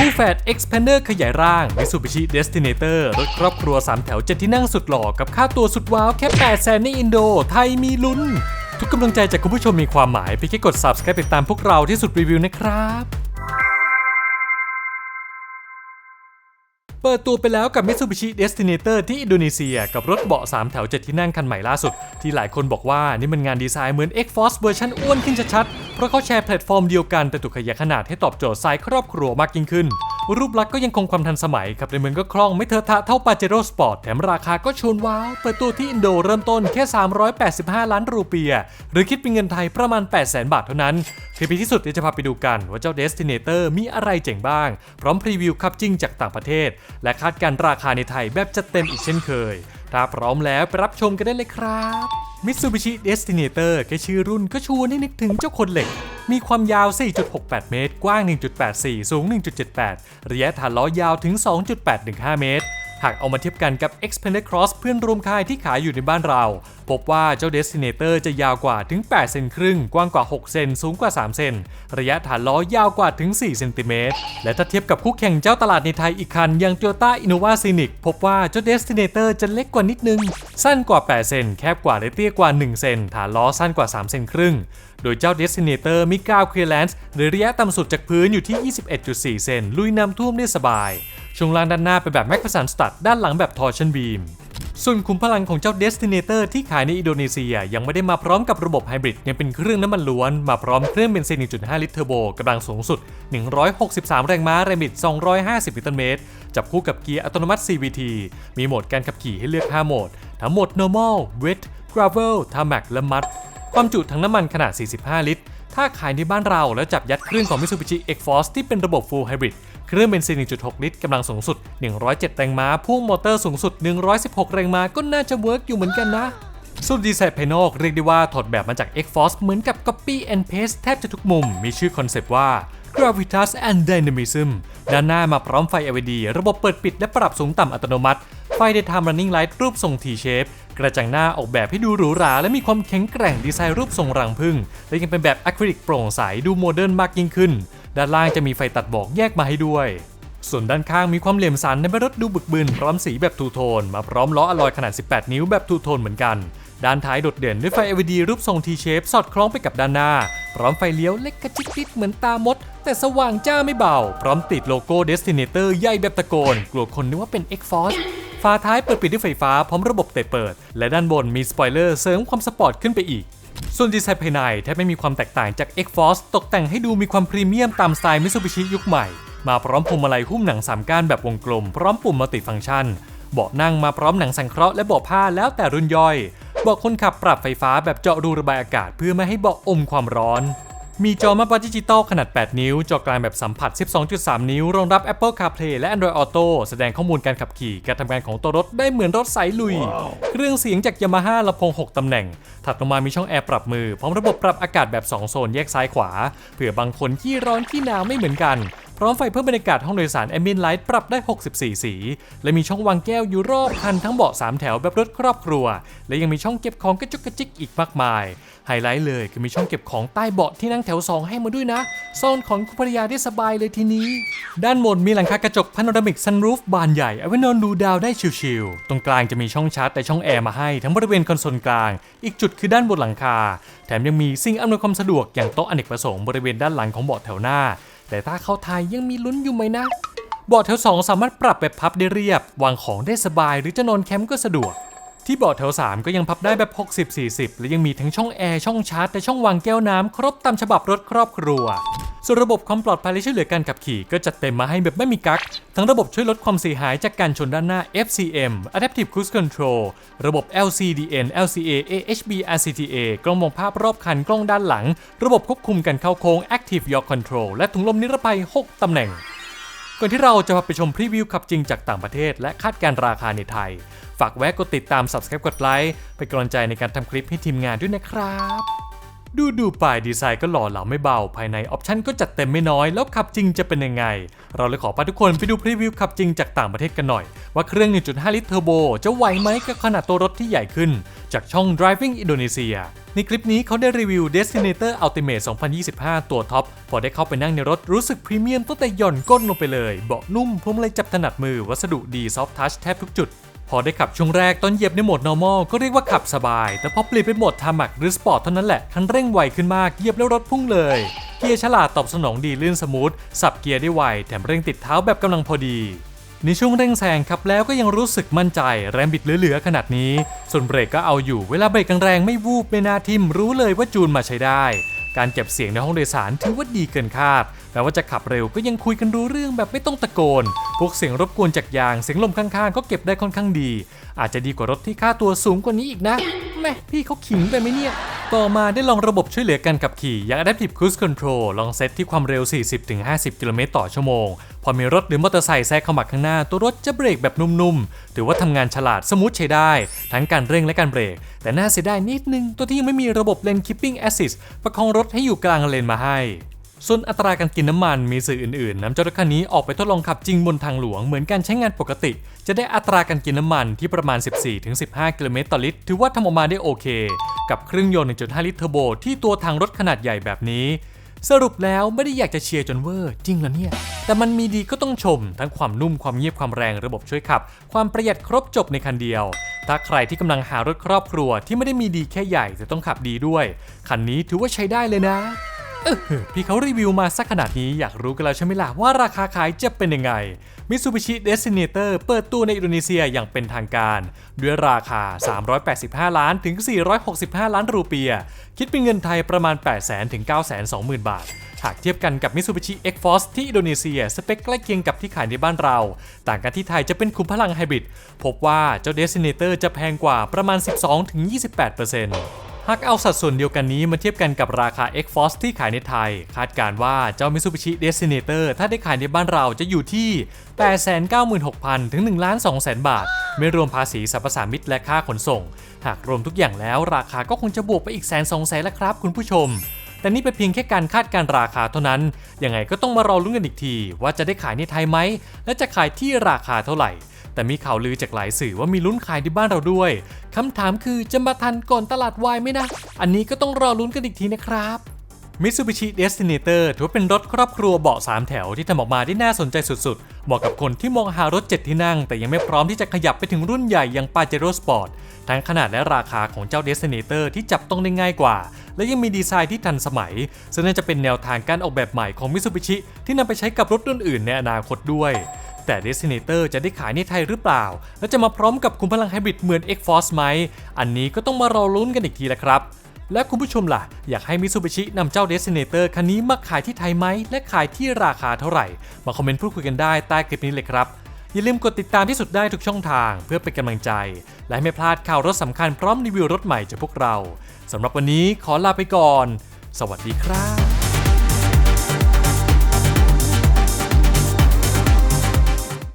คู่แฝด Expander ขยายร่าง Mitsubishi Destinator รถครอบครัว 3 แถวเจ็ดที่นั่งสุดหล่อกับค่าตัวสุดว้าวแค่8แสนในอินโด ไทยมีลุ้น ทุกกำลังใจจากคุณผู้ชมมีความหมายเพียงแค่กด subscribe ติดตามพวกเราที่สุดรีวิวนะครับเปิดตัวไปแล้วกับ Mitsubishi Destinator ที่อินโดนีเซีย กับรถเบาะ 3 แถว 7 ที่นั่งคันใหม่ล่าสุด ที่หลายคนบอกว่านี่มันงานดีไซน์เหมือน X-Force เวอร์ชันอ้วนขึ้นชัด เพราะเขาแชร์แพลตฟอร์มเดียวกันแต่ถูกขยายขนาดให้ตอบโจทย์สายครอบครัวมากยิ่งขึ้น รูปลักษณ์ก็ยังคงความทันสมัยขับในเมืองก็คล่องไม่เทอะทะเท่า Pajero Sport แถมราคาก็ชวนว้าวเปิดตัวที่อินโดเริ่มต้นแค่ 385 ล้านรูเปียห์หรือคิดเป็นเงินไทยประมาณ 800,000บาทเท่านั้นคลิปที่สุดจะพาไปดูกันว่าเจ้า Destinator มีอะไรเจ๋งบ้าง พร้อมพรีวิวขับจริงจากต่างประเทศ และคาดการราคาในไทยแบบจัดเต็มอีกเช่นเคย ถ้าพร้อมแล้วไปรับชมกันได้เลยครับ Mitsubishi Destinator แค่ชื่อรุ่นก็ชวนให้นึกถึงเจ้าคนเหล็ก มีความยาว 4.68 เมตร กว้าง 1.84 สูง 1.78 ระยะฐานล้อยาวถึง 2.815 เมตร หากเอามาเทียบกันกับ Xpander Cross เพื่อนร่วมค่ายที่ขายอยู่ในบ้านเรา พบว่าเจ้า Destinator จะยาวกว่าถึง 8 เซนครึ่ง กว้างกว่า 6 เซน สูงกว่า 3 เซน ระยะฐานล้อยาวกว่าถึง 4 เซนติเมตร และถ้าเทียบกับคู่แข่งเจ้าตลาดในไทยอีกคันอย่าง Toyota Innova Scenic พบว่าเจ้า Destinator จะเล็กกว่านิดนึง สั้นกว่า 8 เซน แคบกว่าและเตี้ยกว่า 1 เซน ฐานล้อสั้นกว่า 3 เซนครึ่งโดยเจ้า Destinator มีกาวเคลียร์แลนซ์หรือระยะต่ำสุดจากพื้นอยู่ที่ 21.4 เซนลุยน้ำท่วมได้สบาย ช่วงล่างด้านหน้าเป็นแบบแม็กพสันสตัดด้านหลังแบบทอร์ชันบีมส่วนขุมพลังของเจ้า Destinator ที่ขายในอินโดนีเซีย ยังไม่ได้มาพร้อมกับระบบไฮบริดยังเป็นเครื่องน้ำมันล้วน มาพร้อมเครื่องเบนซิน 1.5 ลิตรเทอร์โบกำลังสูงสุด 163 แรงม้าแรงบิด 250 นิวตันเมตร จับคู่กับเกียร์อัตโนมัติ CVT มีโหมดการขับขี่ให้เลือก 5 โหมด ทั้งโหมด normal wet gravel tarmac และ mud ความจุถังน้ำมันขนาด 45 ลิตร ถ้าขายในบ้านเราแล้วจับยัดเครื่องของ Mitsubishi X-Force ที่เป็นระบบ Full Hybrid เครื่องเบนซิน 1.6 ลิตรกำลังสูงสุด 107 แรงม้าพ่วงมอเตอร์สูงสุด 116 แรงม้าก็น่าจะเวิร์กอยู่เหมือนกันนะส่วนดีไซน์ภายนอกเรียกได้ว่าถอดแบบมาจาก X-Force เหมือนกับ Copy and Paste แทบจะทุกมุม มีชื่อคอนเซปต์ว่า Gravitas and Dynamism ด้านหน้ามาพร้อมไฟ LED ระบบเปิดปิดและปรับสูงต่ำอัตโนมัติ ไฟ Daytime Running Light รูปทรง T-shape กระจังหน้าออกแบบให้ดูหรูหรา และมีความแข็งแกร่งดีไซน์รูปทรงรังผึ้งและยังเป็นแบบอะคริลิกโปร่งใสดูโมเดิร์นมากยิ่งขึ้น ด้านล่างจะมีไฟตัดบอกแยกมาให้ด้วย ส่วนด้านข้างมีความเหลี่ยมสันในรถดูบึกบึนพร้อมสีแบบทูโทน มาพร้อมล้ออลอยขนาด 18 นิ้วแบบทูโทนเหมือนกัน ด้านท้ายโดดเด่นด้วยไฟ LED รูปทรง T-shape สอดคล้องไปกับด้านหน้า พร้อมไฟเลี้ยวเล็กกระจิกติดเหมือนตามด แต่สว่างจ้าไม่เบา พร้อมติดโลโก้ Destinator ใหญ่แบบตะโกน กลัวคนนึกว่าเป็น X-Force ฝาท้ายเปิดปิดด้วยไฟฟ้าพร้อมระบบเตะเปิด และด้านบนมีสปอยเลอร์เสริมความสปอร์ตขึ้นไปอีก ส่วนดีไซน์ภายในแทบไม่มีความแตกต่างจาก X-Force ตกแต่งให้ดูมีความพรีเมียมตามสไตล์ Mitsubishi ยุคใหม่ มาพร้อมพวงมาลัยหุ้มหนัง3ก้านแบบวงกลม พร้อมปุ่มมัลติฟังก์ชัน เบาะนั่งมาพร้อมหนังสังเคราะห์และเบาะผ้าแล้วแต่รุ่นย่อย บาะคนขับปรับไฟฟ้าแบบเจาะรูระบายอากาศเพื่อไม่ให้เบาะอมความร้อน มีจอมาปดิจิตอลขนาด 8 นิ้ว จอกลางแบบสัมผัส 12.3 นิ้ว รองรับ Apple CarPlay และ Android Auto แสดงข้อมูลการขับขี่ การทำงานของตัวรถได้เหมือนรถสายลุยเครื่องเสียงจาก Yamaha ลำโพง 6 ตำแหน่ง ถัดลงมามีช่องแอร์ปรับมือ พร้อมระบบปรับอากาศแบบ 2 โซนแยกซ้ายขวา เผื่อบางคนที่ร้อนที่หนาวไม่เหมือนกัน พร้อมไฟเพิ่มบรรยากาศห้องโดยสาร Ambient Light ปรับได้ 64 สี และมีช่องวางแก้วอยู่รอบคันทั้งเบาะ 3 แถวแบบรถครอบครัว และยังมีช่องเก็บของกระจุกกระจิกอีกมากมาย ไฮไลท์เลยคือมีช่องเก็บของใต้เบาะที่นั่งแถว 2 ให้มาด้วยนะซ่อนของคุณภรรยาได้สบายเลยทีนี้ ด้านบนมีหลังคากระจกพาโนรามิกซันรูฟบานใหญ่เอาไว้นอนดูดาวได้ชิลๆตรงกลางจะมีช่องชาร์จแต่ช่องแอร์มาให้ทั้งบริเวณคอนโซลกลาง อีกจุดคือด้านบนหลังคา แถมยังมีสิ่งอำนวยความสะดวกอย่างโต๊ะอเนกประสงค์บริเวณด้านหลังของเบาะแถวหน้า แต่ถ้าเข้าไทยยังมีลุ้นอยู่ไหมนะเบาะแถว 2 สามารถปรับแบบพับได้เรียบ วางของได้สบายหรือจะนอนแคมป์ก็สะดวก ที่เบาะแถว 3 ก็ยังพับได้แบบ 60-40 และยังมีทั้งช่องแอร์ช่องชาร์จและช่องวางแก้วน้ำครบตามฉบับรถครอบครัว ส่วนระบบความปลอดภัยและช่วยเหลือการขับขี่ก็จัดเต็มมาให้แบบไม่มีกั๊ก ทั้งระบบช่วยลดความเสียหายจากการชนด้านหน้า FCM Adaptive Cruise Control ระบบ LCDN LCA AHB RCTA กล้องมองภาพรอบคันกล้องด้านหลัง ระบบควบคุมการเข้าโค้ง Active Yaw Control และถุงลมนิรภัย 6 ตำแหน่ง ก่อนที่เราจะพาไปชมพรีวิวขับจริงจากต่างประเทศ และคาดการราคาในไทย ฝากแวะกดติดตาม Subscribe กดไลค์เป็นกำลังใจในการทำคลิปให้ทีมงานด้วยนะครับ ดูดูไปดีไซน์ก็หล่อเหลาไม่เบา ภายในออปชั่นก็จัดเต็มไม่น้อย แล้วขับจริงจะเป็นยังไง เราเลยขอพาทุกคนไปดูพรีวิวขับจริงจากต่างประเทศกันหน่อย ว่าเครื่อง 1.5 ลิตรเทอร์โบจะไหวไหมกับขนาดตัวรถที่ใหญ่ขึ้น จากช่อง Driving Indonesia ในคลิปนี้เขาได้รีวิว Destinator Ultimate 2025 ตัวท็อป พอได้เข้าไปนั่งในรถรู้สึกพรีเมียมตั้งแต่หย่อนก้นลงไปเลย เบาะนุ่มพวงมาลัยจับถนัดมือวัสดุดีซอฟทัชแทบทุกจุด พอได้ขับช่วงแรกตอนเหยียบในโหมด normal ก็เรียกว่าขับสบาย แต่พอเปลี่ยนเป็นโหมด tarmac หรือ sport เท่านั้นแหละ คันเร่งไวขึ้นมากเหยียบแล้วรถพุ่งเลย เกียร์ฉลาดตอบสนองดีลื่นสมูท สับเกียร์ได้ไว แถมเร่งติดเท้าแบบกำลังพอดี ในช่วงเร่งแซงขับแล้วก็ยังรู้สึกมั่นใจ แรงบิดเหลือๆขนาดนี้ ส่วนเบรกก็เอาอยู่เวลาเบรกแรงๆไม่วูบไม่น่าทิ่มรู้เลยว่าจูนมาใช้ได้ การเก็บเสียงในห้องโดยสารถือว่าดีเกินคาดแม้ว่าจะขับเร็วก็ยังคุยกันรู้เรื่องแบบไม่ต้องตะโกน พวกเสียงรบกวนจากยางเสียงลมข้างๆ ก็เก็บได้ค่อนข้างดี อาจจะดีกว่ารถที่ค่าตัวสูงกว่านี้อีกนะ แม่พี่เขาขิงไปไหมเนี่ย ต่อมาได้ลองระบบช่วยเหลือการขับขี่อย่าง Adaptive Cruise Control ลองเซตที่ความเร็ว 40-50 กิโลเมตรต่อชั่วโมง พอมีรถหรือมอเตอร์ไซค์แซงเข้ามาข้างหน้า ตัวรถจะเบรกแบบนุ่มๆ ถือว่าทำงานฉลาดสมูทใช้ได้ ทั้งการเร่งและการเบรก แต่น่าเสียดายนิดนึงตัวที่ยังไม่มีระบบ Lane Keeping Assist ประคองรถให้อยู่กลางเลนมาให้ ส่วนอัตราการกินน้ำมันมีสื่ออื่นๆนำเจ้ารถคันนี้ออกไปทดลองขับจริงบนทางหลวงเหมือนการใช้งานปกติ จะได้อัตราการกินน้ำมันที่ประมาณ 14-15 กิโลเมตรต่อลิตร ถือว่าทำออกมาได้โอเค กับเครื่องยนต์ 1.5 ลิตรเทอร์โบที่ตัวทางรถขนาดใหญ่แบบนี้ สรุปแล้วไม่ได้อยากจะเชียร์จนเวอร์จริงเหรอเนี่ย แต่มันมีดีก็ต้องชม ทั้งความนุ่มความเงียบความแรงระบบช่วยขับ ความประหยัดครบจบในคันเดียว ถ้าใครที่กำลังหารถครอบครัวที่ไม่ได้มีดีแค่ใหญ่แต่ต้องขับดีด้วยคันนี้ถือว่าใช้ได้เลยนะ พี่เขารีวิวมาสักขนาดนี้อยากรู้กันแล้วใช่ไหมล่ะว่าราคาขายจะเป็นยังไง Mitsubishi Destinator เปิดตัวในอินโดนีเซียอย่างเป็นทางการ ด้วยราคา 385 ล้านถึง 465 ล้านรูเปีย คิดเป็นเงินไทยประมาณ 8 0 0 0 0ถึง920,000 บาท หากเทียบกันกับ Mitsubishi X-Force ที่อินโดนีเซีย สเปคใกล้เคียงกับที่ขายในบ้านเรา ต่างกันที่ไทยจะเป็นคุมพลังไฮบริดพบว่าเจ้า Destinator จะแพงกว่าประมาณ 12-28% หากเอาสัดส่วนเดียวกันนี้มาเทียบกันกับราคา X-Force ที่ขายในไทย คาดการว่าเจ้า Mitsubishi Destinator ถ้าได้ขายในบ้านเราจะอยู่ที่ 896,000 ถึง 1 2 0 0 0 0 บาท ไม่รวมภาษีสรรพสามิตและค่าขนส่ง หากรวมทุกอย่างแล้วราคาก็คงจะบวกไปอีกแสนสองแสนแล้วครับคุณผู้ชม แต่นี่เป็นเพียงแค่การคาดการราคาเท่านั้น ยังไงก็ต้องมารอลุ้นกันอีกที ว่าจะได้ขายในไทยไหม และจะขายที่ราคาเท่าไหร่ แต่มีข่าวลือจากหลายสื่อว่ามีลุ้นขายในบ้านเราด้วยคำถามคือจะมาทันก่อนตลาดวายไหมนะ อันนี้ก็ต้องรอลุ้นกันอีกทีนะครับ Mitsubishi Destinator ถือว่าเป็นรถครอบครัวเบาะ 3 แถวที่ทำออกมาได้น่าสนใจสุดๆ เหมาะกับคนที่มองหารถ 7 ที่นั่ง แต่ยังไม่พร้อมที่จะขยับไปถึงรุ่นใหญ่อย่าง Pajero Sport ทั้งขนาดและราคาของเจ้า Destinator ที่จับต้องได้ง่ายกว่า และยังมีดีไซน์ที่ทันสมัย ซึ่งน่าจะเป็นแนวทางการออกแบบใหม่ของ Mitsubishi ที่นำไปใช้กับรถรุ่นอื่นในอนาคตด้วย แต่ Destinator จะได้ขายในไทยหรือเปล่า และจะมาพร้อมกับคุมพลังไฮบริดเหมือน X-Force ไหม อันนี้ก็ต้องมารอลุ้นกันอีกทีละครับ และคุณผู้ชมล่ะ อยากให้ Mitsubishi นำเจ้า Destinator คันนี้มาขายที่ไทยไหม และขายที่ราคาเท่าไหร่ มาคอมเมนต์พูดคุยกันได้ใต้คลิปนี้เลยครับอย่าลืมกดติดตามที่สุดได้ทุกช่องทางเพื่อเป็นกำลังใจ และไม่พลาดข่าวรถสำคัญพร้อมรีวิวรถใหม่จากพวกเราสำหรับวันนี้ขอลาไปก่อน สวัสดีครับ